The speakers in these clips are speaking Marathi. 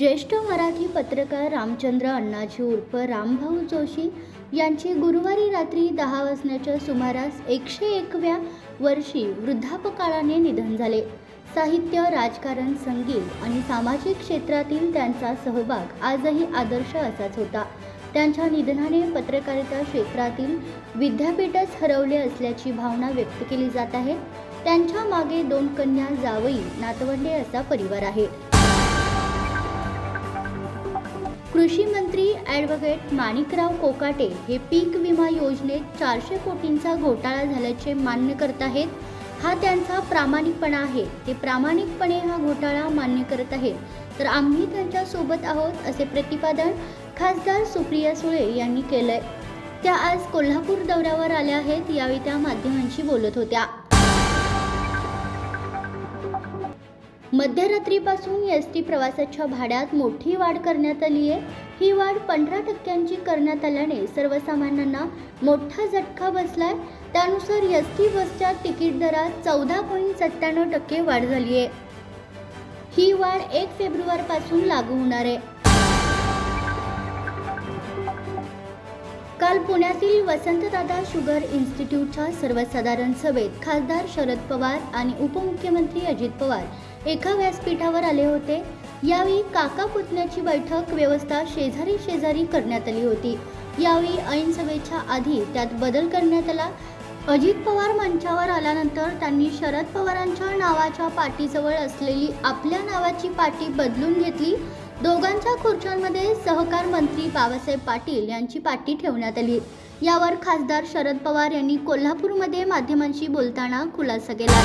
ज्येष्ठ मराठी पत्रकार रामचंद्र अण्णाजी उर्फ रामभाऊ जोशी यांची गुरुवारी रात्री दहा वाजण्याच्या सुमारास एकशे एकव्या वर्षी वृद्धापकाळाने निधन झाले. साहित्य राजकारण संगीत आणि सामाजिक क्षेत्रातील त्यांचा सहभाग आजही आदर्श असाच होता. त्यांच्या निधनाने पत्रकारिता क्षेत्रातील विद्यापीठच हरवले असल्याची भावना व्यक्त केली जात आहे. त्यांच्या मागे दोन कन्या जावई नातवंडे असा परिवार आहे. कृषी मंत्री ॲडव्होकेट माणिकराव कोकाटे हे पीक विमा योजनेत चारशे कोटींचा घोटाळा झाल्याचे मान्य करत आहेत. हा त्यांचा प्रामाणिकपणा आहे. ते प्रामाणिकपणे हा घोटाळा मान्य करत आहेत. तर आम्ही त्यांच्यासोबत आहोत असे प्रतिपादन खासदार सुप्रिया सुळे यांनी केलंय. त्या आज कोल्हापूर दौऱ्यावर आल्या आहेत. यावेळी त्या माध्यमांशी बोलत होत्या. मध्यरात्रीपासून एस टी प्रवासाच्या भाड्यात मोठी वाढ करण्यात आली आहे. ही वाढ पंधरा टक्क्यांची करण्यात आल्याने सर्वसामान्यांना मोठा झटका बसलाय. त्यानुसार एस टी बसच्या तिकीट दरात चौदा पॉईंट सत्त्याण्णव टक्के वाढ झाली आहे. ही वाढ एक फेब्रुवारीपासून लागू होणार आहे. काल पुण्यातील वसंतदादा शुगर इन्स्टिट्यूटच्या सर्वसाधारण सभेत खासदार शरद पवार आणि उपमुख्यमंत्री अजित पवार एका व्यासपीठावर आले होते. यावेळी काका पुतण्याची बैठक व्यवस्था शेजारी शेजारी करण्यात आली होती. यावेळी ऐन सभेच्या आधी त्यात बदल करण्यात आला. अजित पवार मंचावर आल्यानंतर त्यांनी शरद पवारांच्या नावाच्या पाटीजवळ असलेली आपल्या नावाची पाटी बदलून घेतली. दोघांच्या खुर्च्यांमध्ये सहकार मंत्री बाबासाहेब पाटील यांची पाटी ठेवण्यात आली. यावर खासदार शरद पवार यांनी कोल्हापूरमध्ये माध्यमांशी बोलताना खुलासा केला.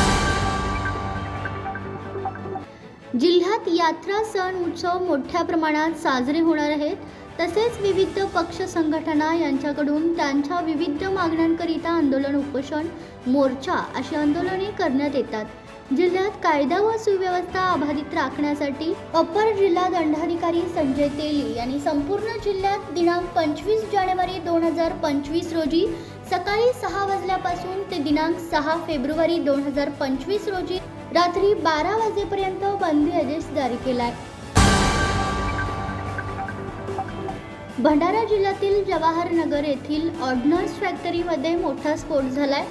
जिल्ह्यात यात्रा सण उत्सव मोठ्या प्रमाणात साजरे होणार आहेत. तसेच विविध पक्ष संघटना यांच्याकडून त्यांच्या विविध मागण्यांकरिता आंदोलन उपोषण मोर्चा अशी आंदोलने करण्यात येतात. जिल्ह्यात कायदा व सुव्यवस्था अबाधित राखण्यासाठी अपर जिल्हा दंडाधिकारी संजय तेली यांनी संपूर्ण जिल्ह्यात दिनांक पंचवीस जानेवारी दोन हजार पंचवीस रोजी सकाळी सहा वाजल्यापासून ते दिनांक सहा फेब्रुवारी दोन हजार पंचवीस रोजी रात्री बारा वाजेपर्यंत बंदी आदेश जारी केलाय. भंडारा जिल्ह्यातील जवाहरनगर येथील ऑर्डनर्स फॅक्टरीमध्ये मोठा स्फोट झालाय.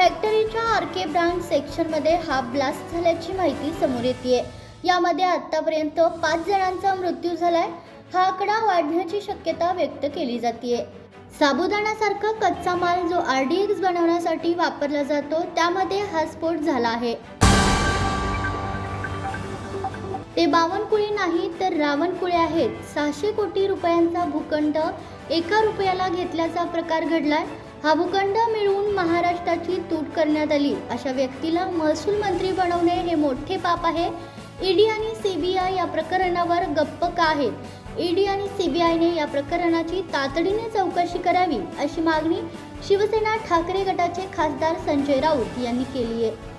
फॅक्टरीच्या आर के ब्रांच सेक्शनमध्ये हा ब्लास्ट झाल्याची माहिती समोर येते यामध्ये आतापर्यंत पाच जणांचा मृत्यू झालाय. हा आकडा वाढण्याची शक्यता व्यक्त केली जाते साबुदाण्यासारखा कच्चा माल जो आर डी एक्स बनवण्यासाठी वापरला जातो त्यामध्ये हा स्फोट झाला आहे. ते बावनकुळे नाही तर रावणकुळे आहेत. सहाशे कोटी रुपयांचा भूखंड एका रुपयाला घेतल्याचा प्रकार घडलाय. हा भूखंड मिळवून महाराष्ट्राची तूट करण्यात आली. अशा व्यक्तीला महसूल मंत्री बनवणे हे मोठे पाप आहे. ईडी आणि सीबीआय या प्रकरणावर गप्प का आहेत? ईडी आणि सीबीआयने या प्रकरणाची तातडीने चौकशी करावी अशी मागणी शिवसेना ठाकरे गटाचे खासदार संजय राऊत यांनी केली आहे.